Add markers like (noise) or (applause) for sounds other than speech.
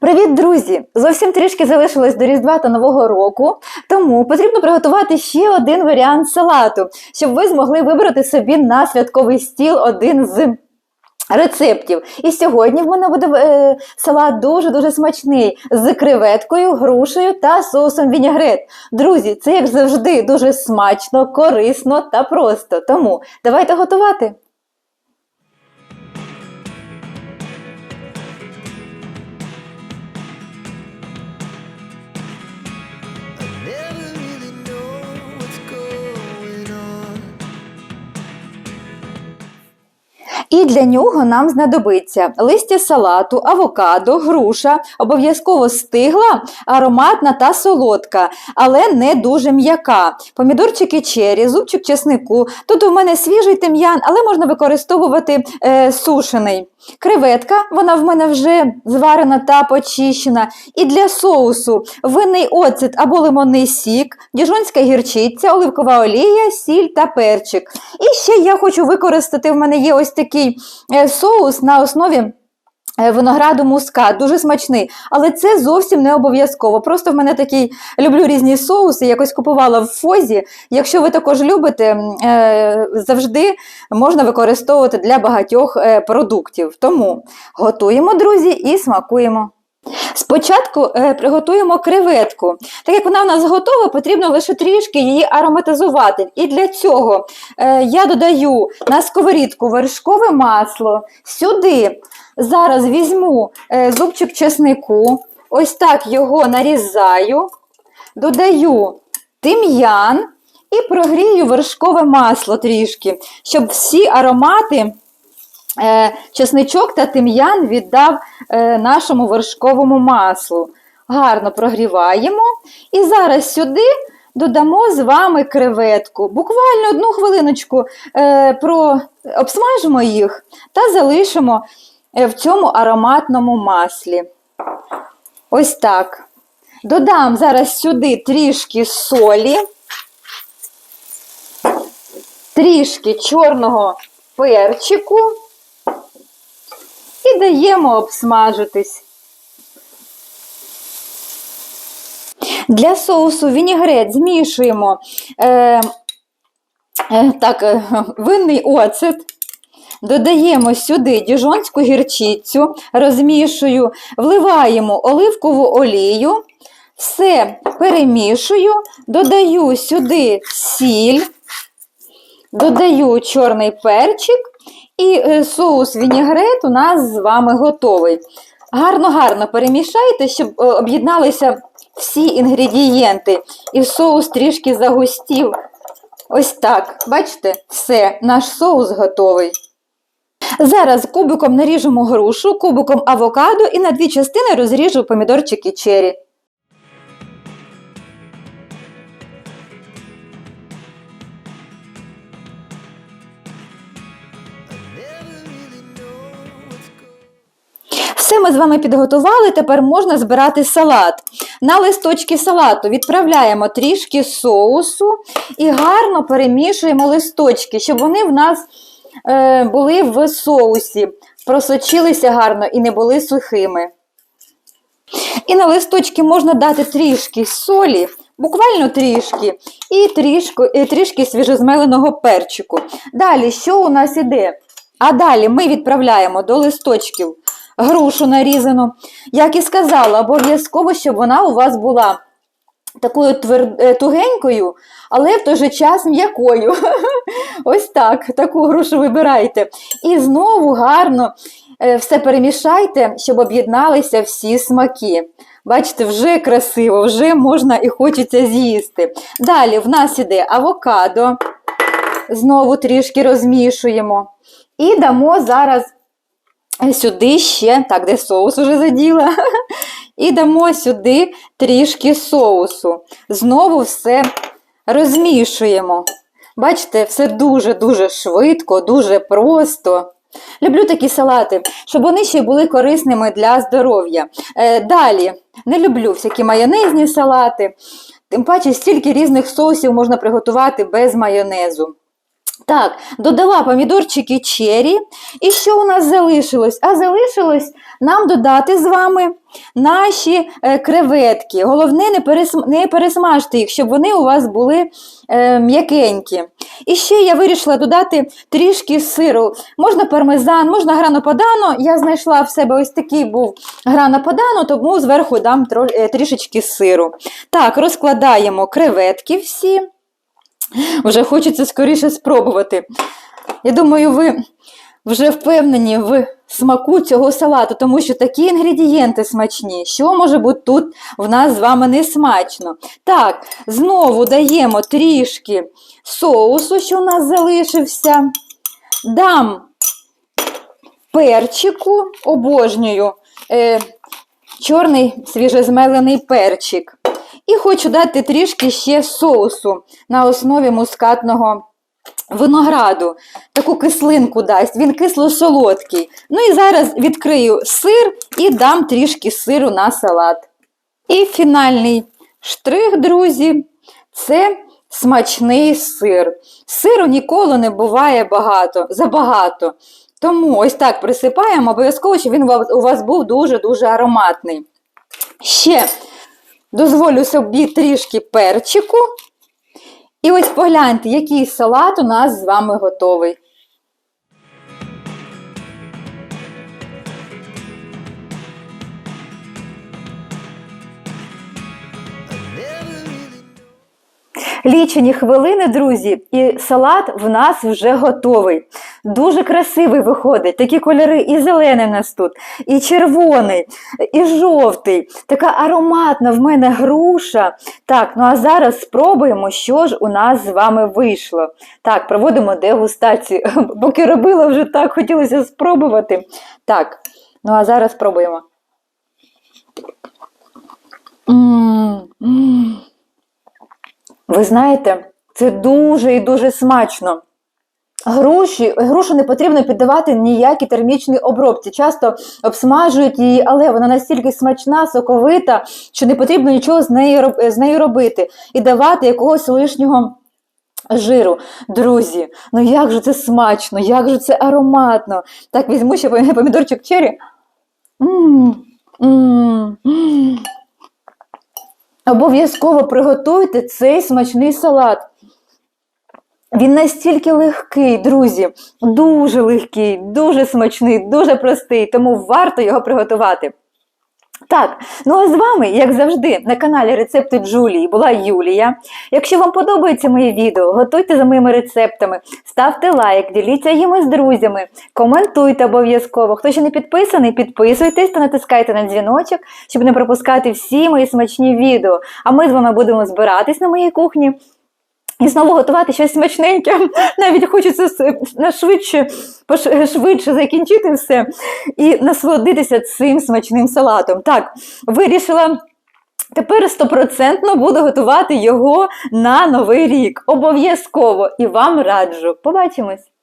Привіт, друзі! Зовсім трішки залишилось до Різдва та Нового року, тому потрібно приготувати ще один варіант салату, щоб ви змогли вибрати собі на святковий стіл один з рецептів. І сьогодні в мене буде е, салат дуже-дуже смачний з креветкою, грушею та соусом вінігрет. Друзі, це як завжди дуже смачно, корисно та просто. Тому давайте готувати. І для нього нам знадобиться листя салату, авокадо, груша, обов'язково стигла, ароматна та солодка, але не дуже м'яка. Помідорчики чері, зубчик чеснику. Тут у мене свіжий тим'ян, але можна використовувати е, сушений. Креветка, вона в мене вже зварена та почищена. І для соусу винний оцет або лимонний сік, діжонська гірчиця, оливкова олія, сіль та перчик. І ще я хочу використати, в мене є ось такий е, соус на основі. е, Винограду мускат, дуже смачний, але це зовсім не обов'язково. Просто в мене такий люблю різні соуси, якось купувала в фозі. Якщо ви також любите, е, завжди можна використовувати для багатьох продуктів. Тому готуємо, друзі, і смакуємо. Спочатку е, приготуємо креветку. Так як вона в нас готова, потрібно лише трішки її ароматизувати. І для цього е, я додаю на сковорідку вершкове масло. Сюди зараз візьму е, зубчик чеснику, ось так його нарізаю, додаю тим'ян і прогрію вершкове масло трішки, щоб всі аромати. Е, чесничок та тим'ян віддав е, нашому вершковому маслу. Гарно прогріваємо. І зараз сюди додамо з вами креветку. Буквально одну хвилиночку е, про... обсмажимо їх та залишимо в цьому ароматному маслі. Ось так. Додам зараз сюди трішки солі, трішки чорного перчику і даємо обсмажитись. Для соусу вінігрет змішуємо е, е, так, е, винний оцет. Додаємо сюди діжонську гірчицю, розмішую, вливаємо оливкову олію, все перемішую, додаю сюди сіль, додаю чорний перчик і е, соус вінігрет у нас з вами готовий. Гарно-гарно перемішайте, щоб е, об'єдналися всі інгредієнти. І соус трішки загустів. Ось так. Бачите, все, наш соус готовий. Зараз кубиком наріжемо грушу, кубиком авокадо і на дві частини розріжу помідорчики чері. Все ми з вами підготували, тепер можна збирати салат. На листочки салату відправляємо трішки соусу і гарно перемішуємо листочки, щоб вони в нас е, були в соусі, просочилися гарно і не були сухими. І на листочки можна дати трішки солі, буквально трішки, і трішки, і трішки свіжозмеленого перчику. Далі, що у нас іде? А далі ми відправляємо до листочків грушу нарізану. Як і сказала, обов'язково, щоб вона у вас була такою твер... е, тугенькою, але в той же час м'якою. (laughs) Ось так, таку грушу вибирайте. І знову гарно е, все перемішайте, щоб об'єдналися всі смаки. Бачите, вже красиво, вже можна і хочеться з'їсти. Далі в нас іде авокадо. Знову трішки розмішуємо. І дамо зараз сюди ще, так, де соус уже заділа. (laughs) І дамо сюди трішки соусу. Знову все розмішуємо. Бачите, все дуже-дуже швидко, дуже просто. Люблю такі салати, щоб вони ще були корисними для здоров'я. Е, далі, не люблю всякі майонезні салати. Тим паче, стільки різних соусів можна приготувати без майонезу. Так, додала помідорчики чері. І що у нас залишилось? А залишилось нам додати з вами наші е, креветки. Головне, не, пересм... не пересмажте їх, щоб вони у вас були е, м'якенькі. І ще я вирішила додати трішки сиру. Можна пармезан, можна грано падано. Я знайшла в себе ось такий був грано падано, тому зверху дам тро- е, трішечки сиру. Так, розкладаємо креветки всі. Вже хочеться скоріше спробувати. Я думаю, ви вже впевнені в смаку цього салату, тому що такі інгредієнти смачні. Що може бути тут в нас з вами не смачно? Так, знову даємо трішки соусу, що у нас залишився. Дам перчику, обожнюю е, чорний свіжезмелений перчик. І хочу дати трішки ще соусу на основі мускатного винограду. Таку кислинку дасть. Він кисло-солодкий. Ну і зараз відкрию сир і дам трішки сиру на салат. І фінальний штрих, друзі, це смачний сир. Сиру ніколи не буває багато, забагато. Тому ось так присипаємо, обов'язково, щоб він у вас- був дуже-дуже ароматний. Ще дозволю собі трішки перчику. І ось погляньте, який салат у нас з вами готовий. Лічені хвилини, друзі, і салат в нас вже готовий. Дуже красивий виходить. Такі кольори і зелений у нас тут, і червоний, і жовтий. Така ароматна в мене груша. Так, ну а зараз спробуємо, що ж у нас з вами вийшло. Так, проводимо дегустацію. (laughs) Поки робила вже так, хотілося спробувати. Так, ну а зараз спробуємо. М, м. Ви знаєте, це дуже і дуже смачно. Груші, грушу не потрібно піддавати ніякій термічній обробці. Часто обсмажують її, але вона настільки смачна, соковита, що не потрібно нічого з нею, з нею робити і давати якогось лишнього жиру. Друзі, ну як же це смачно, як же це ароматно. Так, візьму ще помідорчик чері. М, м, м. Обов'язково приготуйте цей смачний салат. Він настільки легкий, друзі, дуже легкий, дуже смачний, дуже простий, тому варто його приготувати. Так, ну а з вами, як завжди, на каналі Рецепти Джулії була Юлія. Якщо вам подобається моє відео, готуйте за моїми рецептами, ставте лайк, діліться їми з друзями, коментуйте обов'язково. Хто ще не підписаний, підписуйтесь та натискайте на дзвіночок, щоб не пропускати всі мої смачні відео. А ми з вами будемо збиратись на моїй кухні. І знову готувати щось смачненьке. (laughs) Навіть хочеться швидше, швидше закінчити все і насолодитися цим смачним салатом. Так, вирішила. Тепер стопроцентно буду готувати його на новий рік. Обов'язково і вам раджу. Побачимось!